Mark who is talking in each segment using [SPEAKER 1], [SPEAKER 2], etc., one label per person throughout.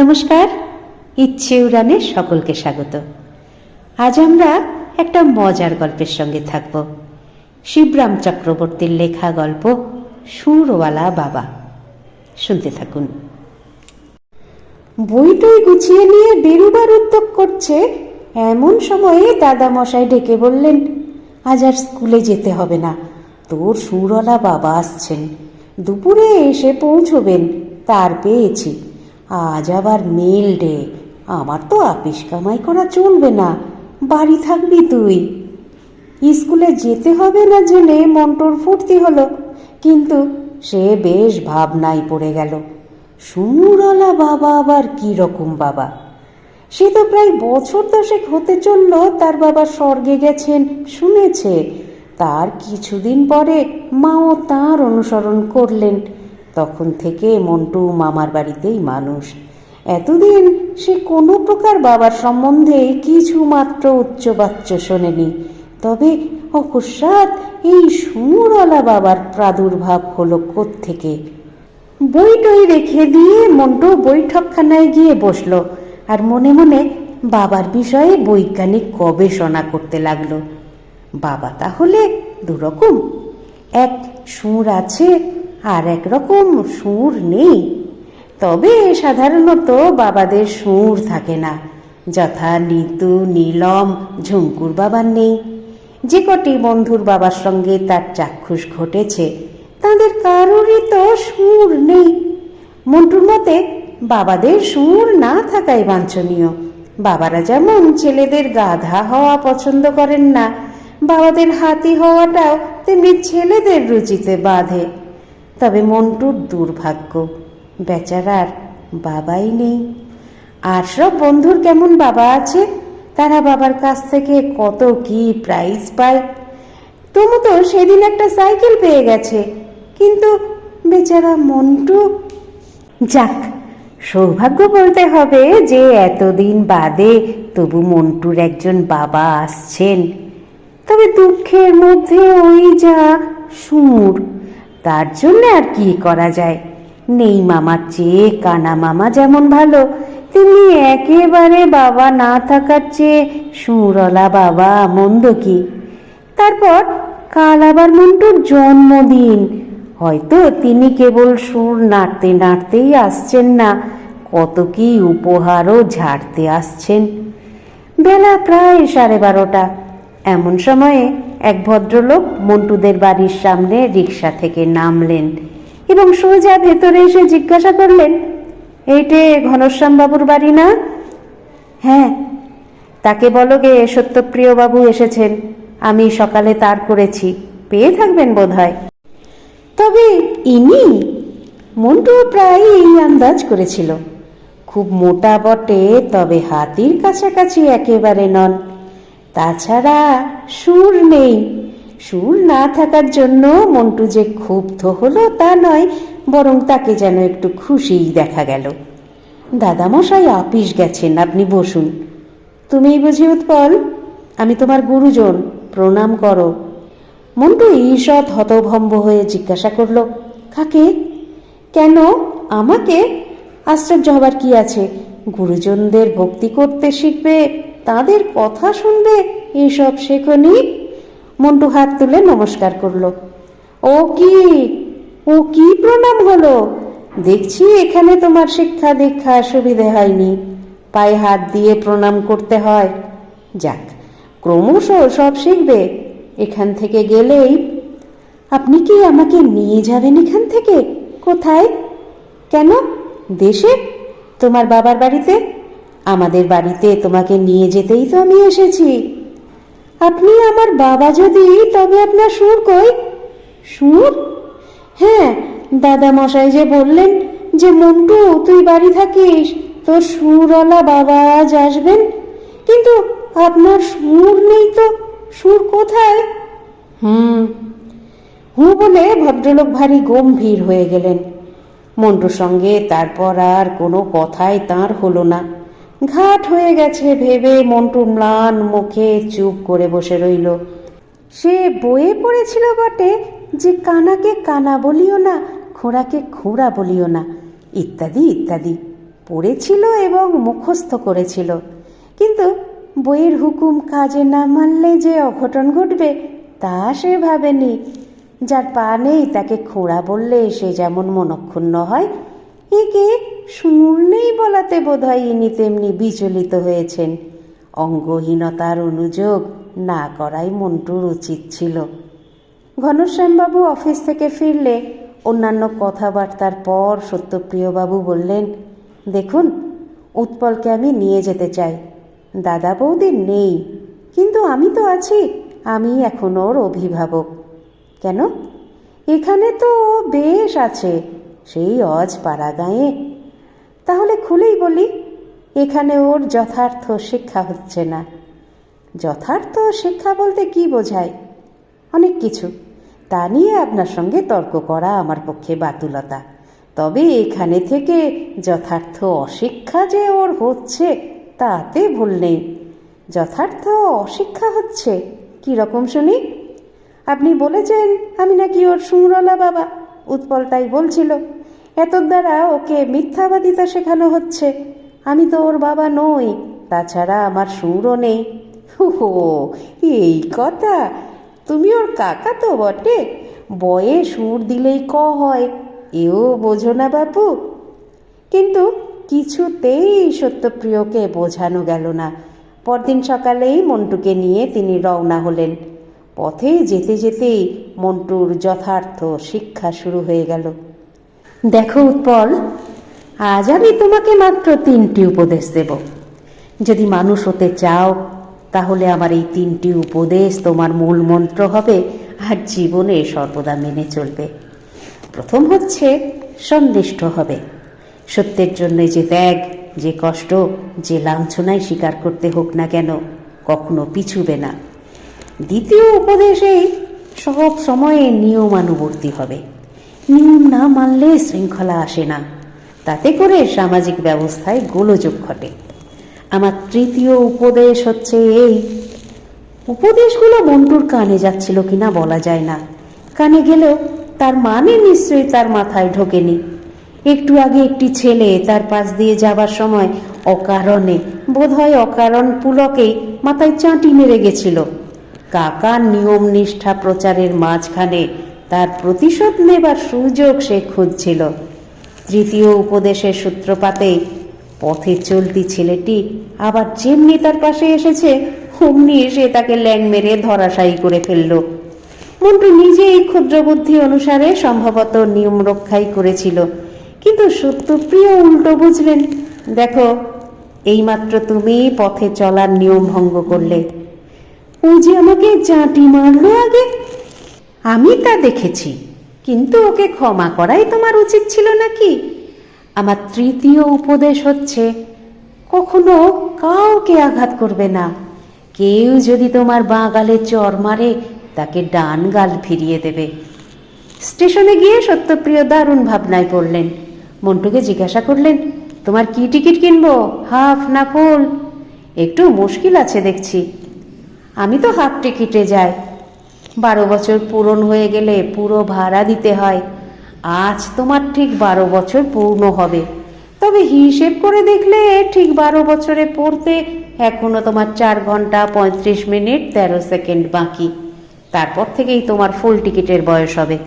[SPEAKER 1] নমস্কার, ইচ্ছে উড়ানে সকলকে স্বাগত। আজ আমরা একটা মজার গল্পের সঙ্গে থাকব। শিবরাম চক্রবর্তীর লেখা গল্প, সুরওয়ালা বাবা। শুনতে থাকুন। বইটই গুছিয়ে নিয়ে বেরুবার উদ্যোগ করছে, এমন সময়ে দাদা মশাই ডেকে বললেন, আজ আর স্কুলে যেতে হবে না, তোর সুরওয়ালা বাবা আসছেন। দুপুরে এসে পৌঁছবেন, তার পেয়েছি। আজ আবার মেল ডে। আমার তো আপিস কামাই করা চলবে না। বাড়ি থাকবি তুই। স্কুলে যেতে হবে না জেনে মন্টুর ফুর্তি হলো, কিন্তু সে বেশ ভাবনায় পড়ে গেল। সুরওয়ালা বাবা আবার কি রকম বাবা? সে তো প্রায় বছর দশেক হতে চলল, তার বাবা স্বর্গে গেছেন, শুনেছে। তার কিছুদিন পরে মাও তার অনুসরণ করলেন। তখন থেকে মন্টু মামার বাড়িতেই মানুষ। এতদিন সে কোনো প্রকার বাবার সম্বন্ধে কিছু মাত্র উচ্চবাচ্য শোনেনি। তবে অকস্মাৎ এই সুরওয়ালা বাবার প্রাদুর্ভাব হলো থেকে বইটই রেখে দিয়ে মন্টু বৈঠকখানায় গিয়ে বসল আর মনে মনে বাবার বিষয়ে বৈজ্ঞানিক গবেষণা করতে লাগল। বাবা তাহলে দুরকম। এক সুর আছে আর একরকম সুর নেই। তবে সাধারণত বাবাদের সুর থাকে না। যথা নিতু, নীলম ঝুঙ্কুর বাবার নেই। যে কটি বন্ধুর বাবার সঙ্গে তার চাক্ষুষ ঘটেছে, তাদের কারোরই তো সুর নেই। মন্টুর মতে, বাবাদের সুর না থাকাই বাঞ্ছনীয়। বাবারা যেমন ছেলেদের গাধা হওয়া পছন্দ করেন না, বাবাদের হাতি হওয়াটাও তেমনি ছেলেদের রুচিতে বাঁধে। তবে মন্টুর দুর্ভাগ্য। বেচারার বাবাই নেই। আর সব বন্ধুর কেমন বাবা আছে? তারা বাবার কাছ থেকে কত কি প্রাইজ পায়? তবু তো সেদিন একটা সাইকেল পেয়ে গেছে। কিন্তু বেচারা মন্টু? যাক, সৌভাগ্য বলতে হবে যে এতদিন বাদে তবু মন্টুর একজন বাবা আসছেন। তবে দুঃখের মধ্যে ওই যা সুর তার জন্য আর কি করা যায়? নেই মামার চেয়ে, কানা মামা যেমন ভালো, তেমনি একেবারে বাবা না থাকার চেয়ে সুরলা বাবা মন্দ কি? তারপর কাল আবার মন্টুর জন্মদিন। হয়তো তিনি কেবল সুর নাড়তে নাড়তেই আসছেন না, কত কি উপহারও ঝাড়তে আসছেন। বেলা প্রায় সাড়ে বারোটা। এমন সময়ে এক ভদ্রলোক মন্টুদের বাড়ির সামনে রিক্সা থেকে নামলেন এবং সোজা ভেতরে এসে জিজ্ঞাসা করলেন, এইটে ঘনশ্যাম বাবুর বাড়ি না? হ্যাঁ তাকে বলো গে সত্যপ্রিয় বাবু এসেছেন। আমি সকালে তার করেছি, পেয়ে থাকবেন বোধহয়। তবে ইনি? মন্টু প্রায় এই আন্দাজ করেছিল। খুব মোটা বটে, তবে হাতির কাছাকাছি একেবারে নন। তাছাড়া সুর নেই। সুর না থাকার জন্য মন্টু যে ক্ষুব্ধ হলো তা নয়, বরং তাকে যেন একটু খুশিই দেখা গেল। দাদামশাই আপিস গেছেন, আপনি বসুন। তুমিই বুঝি উৎপল? আমি তোমার গুরুজন, প্রণাম করো। মন্টু ঈষৎ হতভম্ব হয়ে জিজ্ঞাসা করল, কাকে? কেন? আমাকে? আশ্চর্য হবার কি আছে? গুরুজনদের ভক্তি করতে শিখবে তাদের কথা শুনবে এসব শেখনি? মন্টু হাত তুলে নমস্কার করল। ও কি? ও কি প্রণাম হলো? দেখছি এখানে তোমার শিক্ষা দীক্ষা সুবিধে হয়নি। পায়ে হাত দিয়ে প্রণাম করতে হয়। যাক, ক্রমশ সব শিখবে। এখান থেকে গেলেই। আপনি কি আমাকে নিয়ে যাবেন এখান থেকে? কোথায়? কেন? দেশে? তোমার বাবার বাড়িতে? আমাদের বাড়িতে তোমাকে নিয়ে যেতেই তো আমি এসেছি। আপনি আমার বাবা যদি, তবে আপনার সুর কই? সুর? হ্যাঁ দাদা মশাই যে বললেন যে, মন্টু, তুই বাড়ি থাকিস, তোর সুরওয়ালা বাবা আজ আসবেন। কিন্তু আপনার সুর নেই তো, সুর কোথায়? হুম, হু বলে ভদ্রলোক ভারী গম্ভীর হয়ে গেলেন। মন্টুর সঙ্গে তারপর আর কোনো কথাই তার হলো না। ঘাট হয়ে গেছে ভেবে মন্টু ম্লান মুখে চুপ করে বসে রইল। সে বয়ে পড়েছিল বটে যে কানাকে কানা বলিও না, খোঁড়াকে খোঁড়া বলিও না। ইত্যাদি ইত্যাদি। পড়েছিল এবং মুখস্থ করেছিল। কিন্তু বইয়ের হুকুম কাজে না মানলে যে অঘটন ঘটবে, তা সে ভাবেনি। যার পা নেই তাকে খোঁড়া বললে সে যেমন মনক্ষুণ্ণ হয়, একে নেই বলাতে বোধ হয় ইনি তেমনি বিচলিত হয়েছেন। অঙ্গহীনতার অনুযোগ না করাই মন্টুর উচিত ছিল। ঘনশ্যামবাবু অফিস থেকে ফিরলে অন্যান্য কথাবার্তার পর সত্যপ্রিয়বাবু বললেন, দেখুন, উৎপলকে আমি নিয়ে যেতে চাই। দাদা বৌদি নেই, কিন্তু আমি তো আছি, আমি এখন ওর অভিভাবক। কেন? এখানে তো বেশ আছে, সেই অজ পাড়া গাঁয়ে তাহলে খুলেই বলি, এখানে ওর যথার্থ শিক্ষা হচ্ছে না। যথার্থ শিক্ষা বলতে কি বোঝায়? অনেক কিছু। তা নিয়ে আপনার সঙ্গে তর্ক করা আমার পক্ষে বাতুলতা। তবে এখানে থেকে যথার্থ অশিক্ষা যে ওর হচ্ছে, তাতে ভুল নেই। যথার্থ অশিক্ষা হচ্ছে? কি রকম শুনি? আপনি বলেছেন, আমি নাকি ওর সুরলা বাবা, উৎপল তাই বলছিল। এত দ্বারা ওকে মিথ্যাবাদিতা শেখানো হচ্ছে। আমি তো ওর বাবা নই, তাছাড়া আমার সুরও নেই। হো এই কথা? তুমি ওর কাকা তো বটে। বয়ে সুর দিলেই ক হয়, এও বোঝো না বাপু। কিন্তু কিছুতেই সত্যপ্রিয়কে বোঝানো গেল না। পরদিন সকালেই মন্টুকে নিয়ে তিনি রওনা হলেন। পথে যেতে যেতেই মন্টুর যথার্থ শিক্ষা শুরু হয়ে গেল। দেখো উৎপল, আজ আমি তোমাকে মাত্র তিনটি উপদেশ দেব। যদি মানুষ হতে চাও, তাহলে আমার এই তিনটি উপদেশ তোমার মূল মন্ত্র হবে, আর জীবনে সর্বদা মেনে চলবে। প্রথম হচ্ছে সন্দিষ্ট হবে। সত্যের জন্য যে ত্যাগ, যে কষ্ট, যে লাঞ্ছনায় স্বীকার করতে হোক না কেন, কখনো পিছুবে না। দ্বিতীয় উপদেশেই সব সময়ে নিয়মানুবর্তী হবে। নিয়ম না মানলে শৃঙ্খলা আসে না। তাতে করে সামাজিক ব্যবস্থায় গোলযোগ ঘটে। আমার তৃতীয় উপদেশ হচ্ছে এই। উপদেশগুলো মন্টুর কানে যাচ্ছিল কিনা বলা যায় না। কানে গেলেও তার মানে নিশ্চয়ই তার মাথায় ঢোকেনি। একটু আগে একটি ছেলে তার পাশ দিয়ে যাবার সময় অকারণে, বোধহয় অকারণ পুলকেই মাথায় চাঁটি মেরে গেছিল। কাকার নিয়ম নিষ্ঠা প্রচারের মাঝখানে তার প্রতিশোধ নেবার সুযোগ সে খুঁজছিল। তৃতীয় উপদেশের সূত্রপাতেই পথে চলতি ছেলেটি আবার যেমনি তার পাশে এসেছে, অমনি এসে তাকে ল্যাং মেরে ধরাশায়ী করে ফেলল। মন্টু নিজে এই ক্ষুদ্র বুদ্ধি অনুসারে সম্ভবত নিয়ম রক্ষাই করেছিল। কিন্তু সত্যপ্রিয় উল্টো বুঝলেন, দেখো, এইমাত্র তুমি পথে চলার নিয়ম ভঙ্গ করলে। ও যে আমাকে চাঁটি মারলো আগে আমি তা দেখেছি। কিন্তু ওকে ক্ষমা করাই তোমার উচিত ছিল নাকি? আমার তৃতীয় উপদেশ হচ্ছে, কখনো কাউকে আঘাত করবে না। কেউ যদি তোমার বাঁ গালে চর মারে, তাকে ডান গাল ফিরিয়ে দেবে। স্টেশনে গিয়ে সত্যপ্রিয় দারুণ ভাবনায় পড়লেন। মন্টুকে জিজ্ঞাসা করলেন, তোমার কি টিকিট কিনবো? হাফ না ফুল? একটু মুশকিল আছে দেখছি। আমি তো হাফ টিকিটে যাই। বারো বছর পূরণ হয়ে গেলে পুরো ভাড়া দিতে হয়। আজ তোমার ঠিক বারো বছর পূর্ণ হবে। তবে হিসেব করে দেখলে ঠিক বারো বছরে পড়তে এখনও তোমার চার ঘণ্টা পঁয়ত্রিশ মিনিট তেরো সেকেন্ড বাকি। তারপর থেকেই তোমার ফুল টিকিটের বয়স হবে।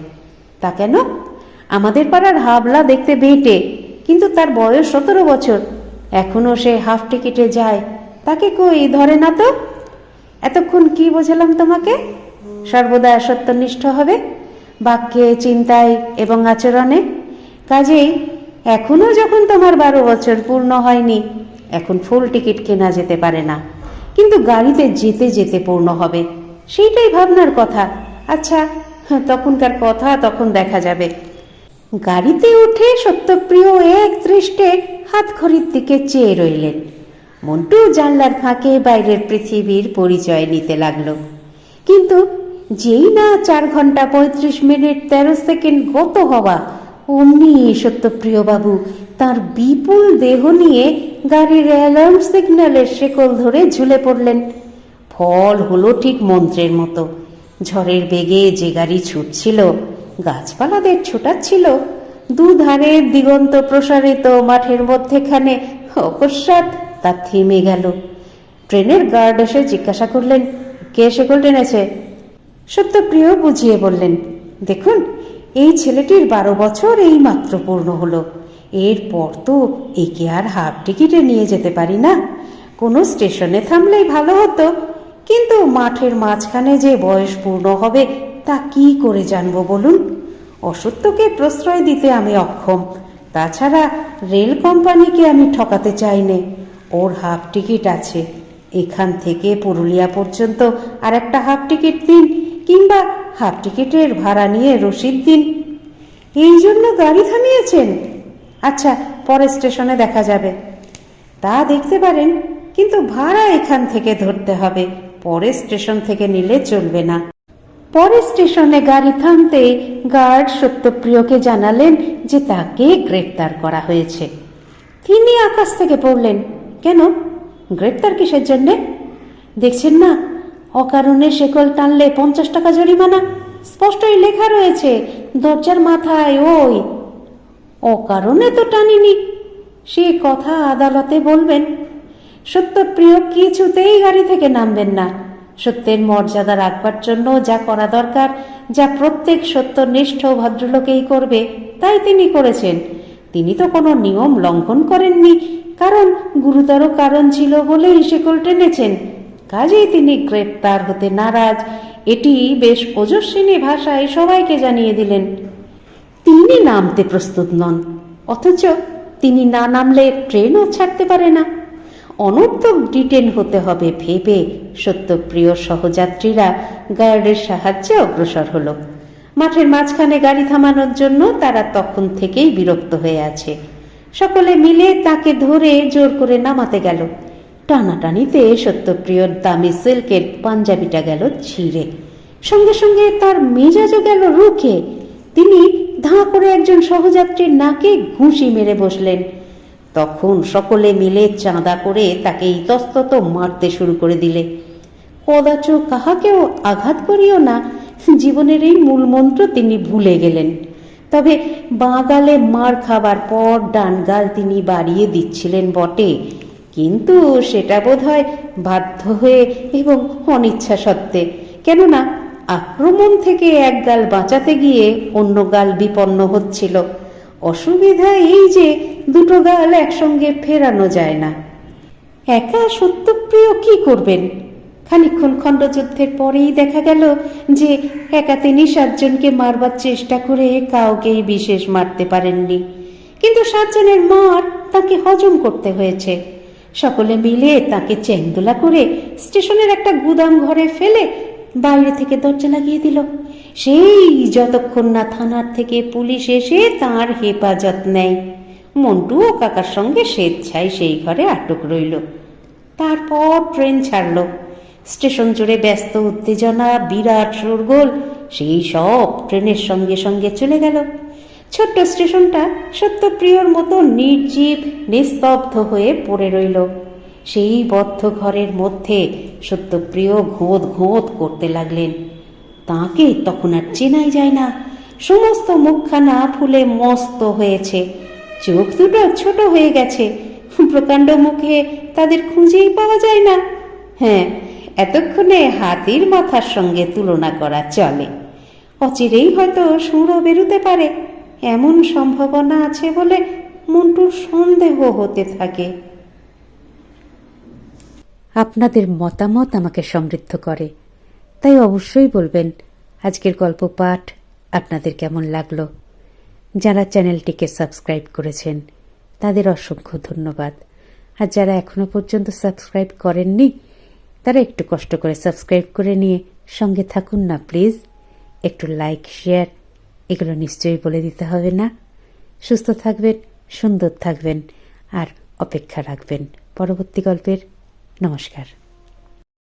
[SPEAKER 1] তা কেন? আমাদের পাড়ার হাবলা দেখতে বেটে, কিন্তু তার বয়স সতেরো বছর। এখনও সে হাফ টিকিটে যায়। তাকে কই ধরে না তো? এতক্ষণ কি বোঝালাম তোমাকে? সর্বদা সত্যনিষ্ঠ হবে, বাক্যে, চিন্তায় এবং আচরণে। কাজেই এখনও যখন তোমার বারো বছর পূর্ণ হয়নি, এখন ফুল টিকিট কেনা যেতে পারে না। কিন্তু গাড়িতে যেতে যেতে পূর্ণ হবে, সেইটাই ভাবনার কথা। আচ্ছা তখনকার কথা তখন দেখা যাবে। গাড়িতে উঠে সত্যপ্রিয় এক দৃষ্টে হাত ঘড়ির দিকে চেয়ে রইলেন। মন্টু জানলার ফাঁকে বাইরের পৃথিবীর পরিচয় নিতে লাগল। কিন্তু যেই না চার ঘণ্টা পঁয়ত্রিশ মিনিট তেরো সেকেন্ড গত হওয়া, অমনি সত্যপ্রিয় বাবু তার বিপুল দেহ নিয়ে গাড়ির অ্যালার্ম সিগন্যালের শেকল ধরে ঝুলে পড়লেন। ফল হলো ঠিক মন্ত্রের মতো। ঝড়ের বেগে যে গাড়ি ছুটছিল, গাছপালাদের ছোটাচ্ছিল। দুধারে দিগন্ত প্রসারিত মাঠের মধ্যেখানে অকস্মাৎ তা থেমে গেল। ট্রেনের গার্ড এসে জিজ্ঞাসা করলেন, কে শেকল টেনেছে? সত্যপ্রিয় বুঝিয়ে বললেন, দেখুন, এই ছেলেটির বারো বছর এই মাত্র পূর্ণ হলো। এরপর তো একে আর হাফ টিকিটে নিয়ে যেতে পারি না। কোনো স্টেশনে থামলেই ভালো হতো। কিন্তু মাঠের মাঝখানে যে বয়স পূর্ণ হবে, তা কি করে জানব বলুন? অসত্যকে প্রশ্রয় দিতে আমি অক্ষম। তাছাড়া রেল কোম্পানিকে আমি ঠকাতে চাইনে ওর হাফ টিকিট আছে। এখান থেকে পুরুলিয়া পর্যন্ত আর একটা হাফ টিকিট দিন। কিংবা হাফ টিকিটের ভাড়া নিয়ে রসিদ দিন। এই জন্য গাড়ি থামিয়েছেন। আচ্ছা পরের স্টেশনে দেখা যাবে। তা দেখতে পারেন, কিন্তু ভাড়া এখান থেকে ধরতে হবে। পরের স্টেশন থেকে নিলে চলবে না। পরের স্টেশনে গাড়ি থামতে গার্ড সত্যপ্রিয়কে জানালেন যে তাকে গ্রেপ্তার করা হয়েছে। তিনি আকাশ থেকে পড়লেন। কেন? গ্রেপ্তার কিসের জন্যে? দেখছেন না অকারণে শেকল টানলে পঞ্চাশ টাকা জরিমানা। স্পষ্টই লেখা রয়েছে, দরজার মাথায় ওই। অকারণে তো টানিনি। সে কথা আদালতে বলবেন। সত্যপ্রিয় কিছুতেই গাড়ি থেকে নামবেন না। সত্যের মর্যাদা রাখবার জন্য যা করা দরকার, যা প্রত্যেক সত্যনিষ্ঠ ভদ্রলোকেই করবে, তাই তিনি করেছেন। তিনি তো কোনো নিয়ম লঙ্ঘন করেননি। কারণ গুরুতর কারণ ছিল বলেই শেকল টেনেছেন। কাজেই তিনি গ্রেপ্তার হতে নারাজ। এটি বেশ ওজস্বিনী ভাষায় সবাইকে জানিয়ে দিলেন, তিনি নামতে প্রস্তুত নন, অথচ তিনি না নামলে ট্রেনও ছাড়তে পারে না। অনর্থক ডিটেন হতে হবে ভেবে সত্যপ্রিয় সহযাত্রীরা গার্ডের সাহায্যে অগ্রসর হলো। মাঠের মাঝখানে গাড়ি থামানোর জন্য তারা তখন থেকেই বিরক্ত হয়ে আছে। সকলে মিলে তাকে ধরে জোর করে নামাতে গেল। টানাটানিতে সত্যপ্রিয়র দামি সিল্কের পাঞ্জাবিটা গেল ছিঁড়ে। সঙ্গে সঙ্গে তার মেজাজও গেল রুখে। তিনি ধাঁ করে একজন সহযাত্রীর নাকে ঘুষি মেরে বসলেন। তখন সকলে মিলে চাঁদা করে তাকে ইতস্তত মারতে শুরু করে দিলে। কদাচ কাহাকেও আঘাত করিও না, জীবনের এই মূল মন্ত্র তিনি ভুলে গেলেন। তবে বাঁ গালে মার খাবার পর ডান গাল তিনি বাড়িয়ে দিচ্ছিলেন বটে। কিন্তু সেটা বোধ হয় বাধ্য হয়ে এবং অনিচ্ছা সত্ত্বে। কেননা আক্রমণ থেকে এক গাল বাঁচাতে গিয়ে অন্য গাল বিপন্ন হচ্ছিল। অসুবিধা এই যে দুটো গাল একসঙ্গে ফেরানো যায় না। একা সত্যপ্রিয় কি করবেন? খানিক্ষণ খণ্ডযুদ্ধের পরেই দেখা গেল যে একা তিনি সাতজনকে মারবার চেষ্টা করে কাউকেই বিশেষ মারতে পারেননি। কিন্তু সাতজনের মার তাকে হজম করতে হয়েছে। সকলে মিলে তাকে চেংদোলা করে স্টেশনের একটা গুদাম ঘরে ফেলে বাইরে থেকে দরজা লাগিয়ে দিল। সেই যতক্ষণ না থানার থেকে পুলিশ এসে তার হেফাজত নেয়। মন্টু ও কাকার সঙ্গে স্বেচ্ছায় সেই ঘরে আটক রইল। তারপর ট্রেন ছাড়ল। স্টেশন জুড়ে ব্যস্ত, উত্তেজনা, বিরাট শোরগোল, সেই সব ট্রেনের সঙ্গে সঙ্গে চলে গেল। ছোট্ট স্টেশনটা সত্যপ্রিয়র মতো নির্জীব, নিস্তব্ধ হয়ে পড়ে রইল। সেই বদ্ধ ঘরের মধ্যে সত্যপ্রিয় ঘোঁত ঘোঁত করতে লাগলেন। তাকে তখন আর চেনাই যায় না। সমস্ত মুখখানা ফুলে মস্ত হয়েছে। চোখ দুটো ছোট হয়ে গেছে। প্রকাণ্ড মুখে তাদের খুঁজেই পাওয়া যায় না। হ্যাঁ এতক্ষণে হাতির মাথার সঙ্গে তুলনা করা চলে। অচিরেই হয়তো সুরও বেরোতে পারে। এমন সম্ভাবনা আছে বলে মন্টুর সন্দেহ হতে থাকে।
[SPEAKER 2] আপনাদের মতামত আমাকে সমৃদ্ধ করে। তাই অবশ্যই বলবেন, আজকের গল্প পাঠ আপনাদের কেমন লাগল? যারা চ্যানেলটিকে সাবস্ক্রাইব করেছেন, তাদের অসংখ্য ধন্যবাদ। আর যারা এখনও পর্যন্ত সাবস্ক্রাইব করেননি, তারা একটু কষ্ট করে সাবস্ক্রাইব করে নিয়ে সঙ্গে থাকুন না, প্লিজ। একটু লাইক, শেয়ার এগুলো নিশ্চয়ই বলে দিতে হবে না। সুস্থ থাকবেন, সুন্দর থাকবেন, আর অপেক্ষা রাখবেন। পরবর্তী গল্পের নমস্কার।